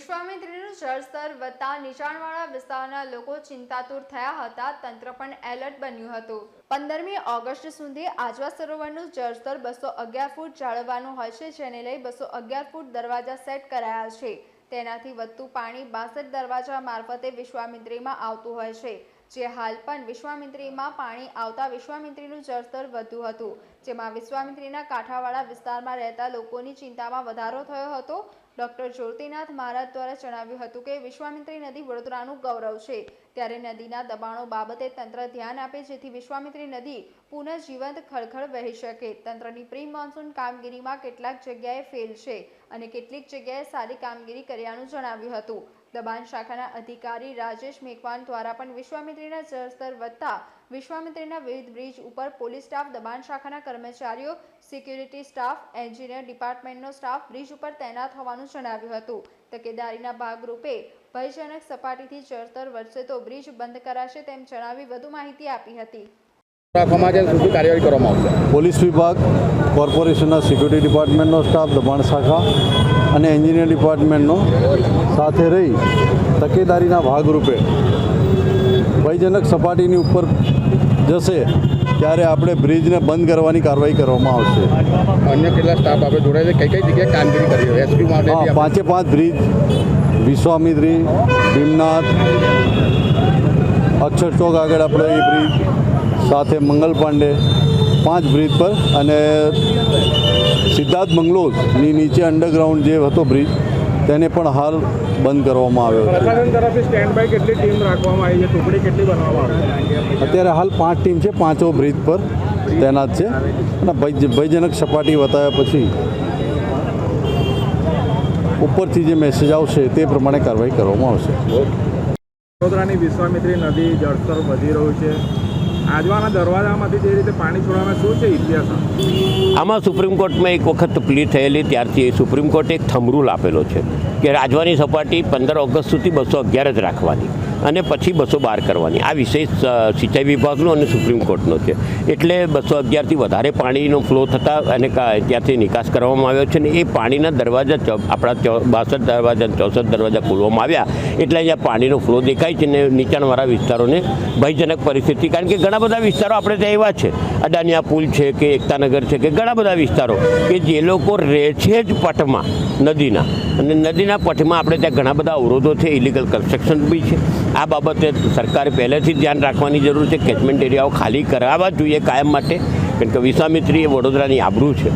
વિશ્વામિત્રીનું જળસ્તર વધતા નીચાણવાળા વિસ્તારના લોકો ચિંતાતુર થયા હતા. તંત્ર પણ એલર્ટ બન્યું હતું. પંદરમી ઓગસ્ટ સુધી આજવા સરોવરનું જળસ્તર બસો અગિયાર ફૂટ જાળવવાનું હોય છે, જેને લઈ બસો અગિયાર ફૂટ દરવાજા સેટ કરાયા છે. તેનાથી વધતું પાણી બાસઠ દરવાજા મારફતે વિશ્વામિત્રીમાં આવતું હોય છે. જે હાલ પણ વિશ્વામિત્રીમાં પાણી આવતા વિશ્વામિત્રીનું જળસ્તર વધ્યું હતું. જેમાં વિશ્વામિત્રીના કાંઠાવાળા વિસ્તારમાં રહેતા લોકોની ચિંતામાં વધારો થયો હતો. ડોક્ટર જ્યોતિનાથ મહારાજ દ્વારા જણાવ્યું હતું કે વિશ્વામિત્રી નદી વડોદરાનું ગૌરવ છે. ત્યારે નદીના દબાણો બાબતે તંત્ર ધ્યાન આપે જેથી વિશ્વામિત્રી નદી પુનઃજીવંત ખળખળ વહી શકે. તંત્રની પ્રી મોન્સૂન કામગીરીમાં કેટલાક જગ્યાએ ફેલ છે અને કેટલીક જગ્યાએ સારી કામગીરી કર્યાનું જણાવ્યું હતું. દબાણ શાખાના અધિકારી રાજેશ મેઘવાન દ્વારા પણ વિશ્વામિત્રીના જળસ્તર વધતા વિશ્વામિત્રીના વિવિધ બ્રિજ ઉપર પોલીસ સ્ટાફ, દબાણ શાખાના કર્મચારીઓ, સિક્યુરિટી સ્ટાફ, એન્જિનિયર ડિપાર્ટમેન્ટનો સ્ટાફ બ્રિજ ઉપર તૈનાત હોવાનું જણાવ્યું હતું. તકેદારીના ભાગરૂપે ભયજનક સપાટીથી જળસ્તર વધશે તો બ્રિજ બંધ કરાશે તેમ જણાવી વધુ માહિતી આપી હતી. રાખવામાં આવે શું કાર્યવાહી કરવામાં આવશે. પોલીસ વિભાગ કોર્પોરેશનના સિક્યુરિટી ડિપાર્ટમેન્ટનો સ્ટાફ દબાણ શાખા અને એન્જિનિયર ડિપાર્ટમેન્ટનો સાથે રહી તકેદારીના ભાગરૂપે ભયજનક સપાટીની ઉપર જશે ત્યારે આપણે બ્રિજને બંધ કરવાની કાર્યવાહી કરવામાં આવશે. અન્ય કેટલા સ્ટાફ આપણે જોડાય છે? કઈ કઈ જગ્યાએ કામગીરી કરી એસપી માટે પાંચે પાંચ બ્રિજ. વિશ્વામિત્રી ભીમનાથ અક્ષર ચોક આગળ આપણે એ બ્રિજ સાથે મંગલ પાંડે પાંચ બ્રિજ પર અને સિદ્ધાર્થ બંગલોઝની નીચે અંડરગ્રાઉન્ડ જે હતો બ્રિજ તેને પણ હાલ બંધ કરવામાં આવ્યો અત્યારે હાલ પાંચ ટીમ છે પાંચો બ્રિજ પર તૈનાત છે. અને ભય ભયજનક સપાટી વતાવ્યા પછી ઉપરથી જે મેસેજ આવશે તે પ્રમાણે કાર્યવાહી કરવામાં આવશે. વડોદરાની વિશ્વામિત્રી નદી જળસ્તર વધી રહ્યું છે. આજવાના દરવાજામાંથી જે રીતે પાણી છોડવામાં શું છે ઇતિહાસ? આમાં સુપ્રીમ કોર્ટમાં એક વખત પ્લી થયેલી, ત્યારથી સુપ્રીમ કોર્ટે એક થમરૂલ રૂલ આપેલો છે કે રાજવાની સપાટી પંદર ઓગસ્ટ સુધી બસો અગિયાર જ રાખવાની. અને પછી બસો બાર કરવાની. આ સ- સિંચાઈ વિભાગનો અને સુપ્રીમ કોર્ટનો છે. એટલે બસો અગિયારથી વધારે પાણીનો ફ્લો થતાં અને ત્યાંથી નિકાસ કરવામાં આવ્યો છે ને એ પાણીના દરવાજા આપણા બાસઠ દરવાજા અને ચોસઠ દરવાજા ખોલવામાં આવ્યા. એટલે અહીંયા પાણીનો ફ્લો દેખાય છે ને નીચાણવાળા વિસ્તારોને ભયજનક પરિસ્થિતિ. કારણ કે ઘણા બધા વિસ્તારો આપણે ત્યાં એવા છે. અડાનિયા પુલ છે કે એકતાનગર છે કે ઘણા બધા વિસ્તારો કે જે લોકો રહે છે જ પટમાં, નદીના. અને નદીના પટમાં આપણે ત્યાં ઘણા બધા અવરોધો છે. ઇલીગલ કન્સ્ટ્રક્શન બી છે. આ બાબતે સરકારે પહેલેથી જ ધ્યાન રાખવાની જરૂર છે કેચમેન્ટ એરિયાઓ ખાલી કરાવવા જોઈએ કાયમ માટે કારણ કે વિશ્વામિત્રી એ વડોદરાની આબરૂ છે.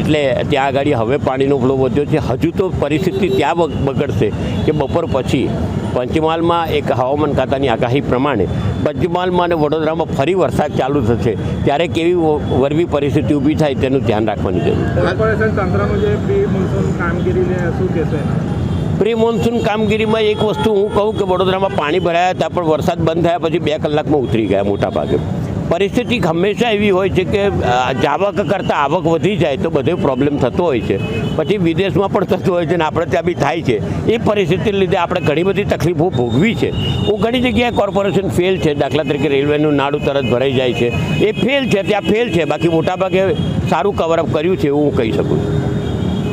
એટલે ત્યાં આગળ હવે પાણીનો ફ્લો વધ્યો છે. હજુ તો પરિસ્થિતિ ત્યાં બગડશે કે બપોર પછી પંચમહાલમાં એક હવામાન ખાતાની આગાહી પ્રમાણે પંચમહાલમાં અને વડોદરામાં ફરી વરસાદ ચાલુ થશે. ત્યારે કેવી વરવી પરિસ્થિતિ ઊભી થાય તેનું ધ્યાન રાખવાની જરૂર છે. પ્રી મોન્સૂન કામગીરીમાં એક વસ્તુ હું કહું કે વડોદરામાં પાણી ભરાયા હતા, પણ વરસાદ બંધ થયા પછી બે કલાકમાં ઉતરી ગયા મોટા ભાગે પરિસ્થિતિ હંમેશા એવી હોય છે કે જાવક કરતાં આવક વધી જાય તો બધો પ્રોબ્લેમ થતો હોય છે. પછી વિદેશમાં પણ થતું હોય છે ને આપણે ત્યાં બી થાય છે. એ પરિસ્થિતિને લીધે આપણે ઘણી બધી તકલીફો ભોગવી છે. હું ઘણી જગ્યાએ કોર્પોરેશન ફેલ છે. દાખલા તરીકે રેલવેનું નાડું તરત ભરાઈ જાય છે. એ ફેલ છે, ત્યાં ફેલ છે. બાકી મોટાભાગે સારું કવરઅપ કર્યું છે એવું હું કહી શકું છું.